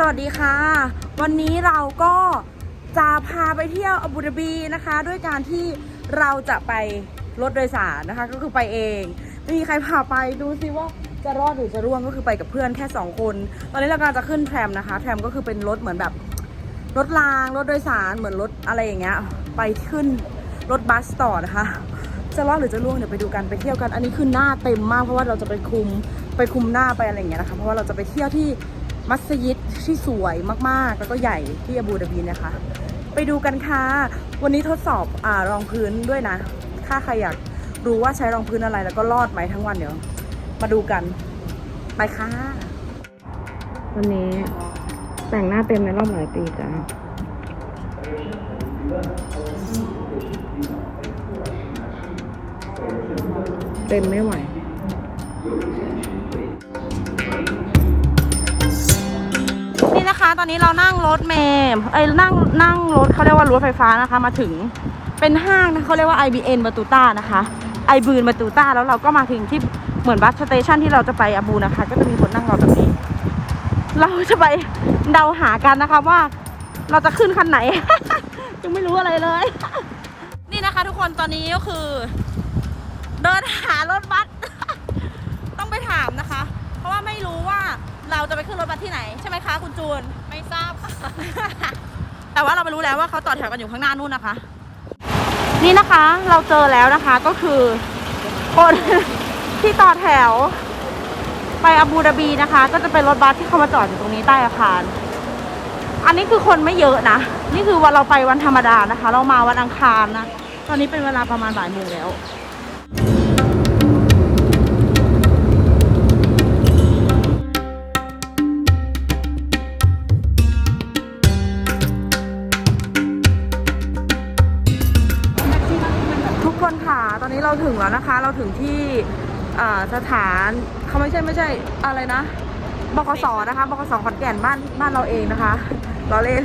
สวัสดีค่ะ วันนี้เราก็จะพาไปเที่ยวอาบูดาบีนะคะ ด้วยการที่เราจะไปรถโดยสารนะคะ ก็คือไปเองไม่มีใครพาไปดูสิว่าจะรอดหรือจะร่วงก็คือไปกับเพื่อนแค่ 2 คน ตอนนี้เรากำลังจะขึ้นแทรมนะคะแทรมก็คือเป็นรถเหมือนแบบรถรางรถโดยสารเหมือนรถอะไรอย่างเงี้ยไปขึ้นรถบัสต่อนะคะ จะรอดหรือจะร่วงเดี๋ยวไปดูกันไปเที่ยวกัน อันนี้คือหน้าเต็มมากเพราะว่าเราจะไปคุมไปคุมหน้าไปอะไรอย่างเงี้ยนะคะเพราะว่าเราจะไปเที่ยวที่ มัสยิดที่สวยมากๆ แล้วก็ใหญ่ที่อาบูดาบีนะคะ ไปดูกันค่ะ วันนี้ทดสอบอรองพื้นด้วยนะ ถ้าใครอยากรู้ว่าใช้รองพื้นอะไรแล้วก็รอดไหมทั้งวันเดี๋ยว มาดูกัน ไปค่ะ วันนี้แต่งหน้าเต็มในรอบหลายปีจ้ะเต็มไม่ไหว นะคะ ตอนนี้เรานั่งรถเมล์ไอ้นั่งนั่งรถเขาเรียกว่ารถไฟฟ้านะคะ มาถึงเป็นห้างนะเขาเรียกว่า IBN บาตูต้านะคะไอบืนบาตูต้าแล้วเราก็มาถึงที่เหมือนบัสสเตชันที่เราจะไปอาบูนะคะ ก็จะมีคนนั่งรอแบบนี้ เราจะไปเดาหากันนะคะว่าเราจะขึ้นคันไหน ยังไม่รู้อะไรเลย นี่นะคะ ทุกคนตอนนี้ก็คือ เดินหารถบัส ต้องไปถามนะคะ เพราะว่าไม่รู้ว่า เราจะไปขึ้นรถบัสที่ไหนใช่ไหมคะคุณจูน ไม่ทราบค่ะ แต่ว่าเราไปรู้แล้วว่าเขาต่อแถวกันอยู่ข้างหน้านู่นนะคะ นี่นะคะเราเจอแล้วนะคะก็คือคนที่ต่อแถว ไปอาบูดาบีนะคะ ก็จะเป็นรถบัสที่เขามาจอดอยู่ตรงนี้ใต้อาคาร อันนี้คือคนไม่เยอะนะ นี่คือวันเราไปวันธรรมดานะคะ เรามาวันอังคารนะ ตอนนี้เป็นเวลาประมาณบ่ายโมงแล้ว แล้วนะคะ เราถึงที่สถานเขาไม่ใช่ไม่ใช่อะไรนะบกสนะคะบกสขอนแก่นบ้านบ้านเราเองนะคะ เราเล่น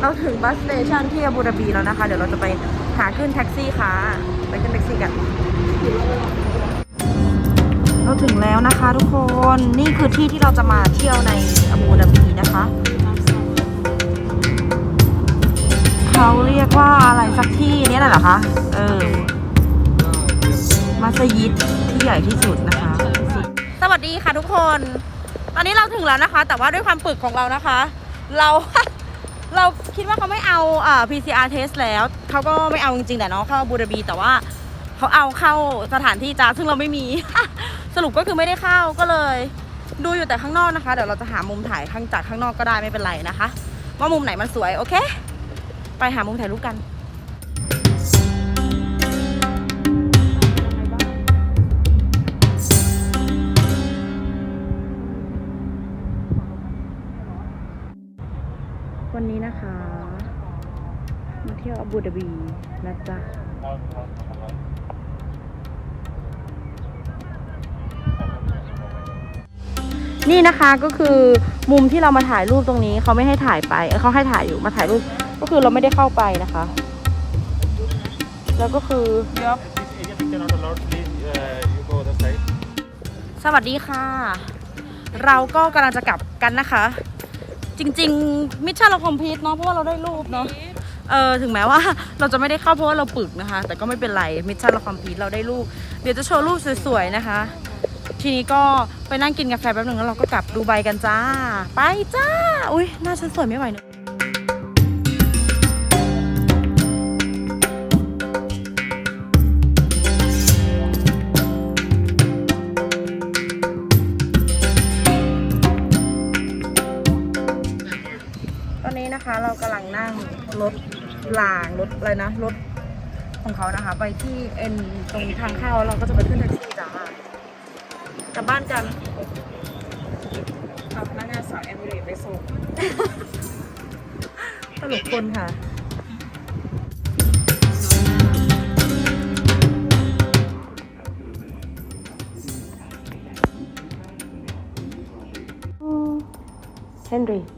เราถึงบัสสเตชันที่อาบูดาบีแล้วนะคะ เดี๋ยวเราจะไปหาขึ้นแท็กซี่ค่ะ ไปขึ้นแท็กซี่กัน เราถึงแล้วนะคะทุกคนนี่คือที่ที่เราจะมาเที่ยวในอาบูดาบีนะคะเขาเรียกว่าอะไรสักที่นี่ยน่ะเหรอคะเออ มัสยิดที่ใหญ่ที่สุดนะคะ สวัสดีค่ะทุกคน ตอนนี้เราถึงแล้วนะคะ แต่ว่าด้วยความปึกของเรานะคะ เราเราคิดว่าเขาไม่เอาอ่า PCR test แล้วเขาก็ไม่เอาจริงๆแต่เนาะเข้าบูดาบี แต่ว่าเขาเอาเข้าสถานที่จ้าซึ่งเราไม่มี สรุปก็คือไม่ได้เข้าก็เลย ดูอยู่แต่ข้างนอกนะคะ เดี๋ยวเราจะหามุมถ่ายข้างจากข้างนอกก็ได้ไม่เป็นไรนะคะ ว่ามุมไหนมันสวยโอเค ไปหามุมถ่ายรูปกัน วันนี้นะคะ มาเที่ยวอาบูดาบีนะจ๊ะนี่นะคะก็คือมุมที่เรามาถ่ายรูปตรงนี้เขาไม่ให้ถ่ายไปเออเขาให้ถ่ายอยู่มาถ่ายรูปก็คือเราไม่ได้เข้าไปนะคะ แล้วก็คือ This area picture not allowed. Please, uh, you go other side. สวัสดีค่ะ เราก็กำลังจะกลับกันนะคะ จริง ๆ มิชชั่นเราคอมพลีทเนาะเพราะว่าเราได้รูปเนาะเออถึงแม้ว่าเราจะไม่ได้เข้าเพราะว่าเราปึกนะคะ แต่ก็ไม่เป็นไรมิชชั่นเราคอมพลีทเราได้รูปเดี๋ยวจะโชว์รูปสวยๆนะคะ ทีนี้ก็ไปนั่งกินกาแฟแป๊บหนึ่งแล้วเราก็กลับดูใบกันจ้า ไปจ้า อุ้ยหน้าฉันสวยไม่ไหวเนอะ นะคะเรากำลังนั่งรถรางรถอะไรนะรถของเขานะคะ ไปที่เอ็นตรงทางเข้าเราก็จะไปขึ้นแท็กซี่จ้ากลับบ้านกันพนักงานสาวแอมเบรไปส่งตลกคนค่ะเฮนรี่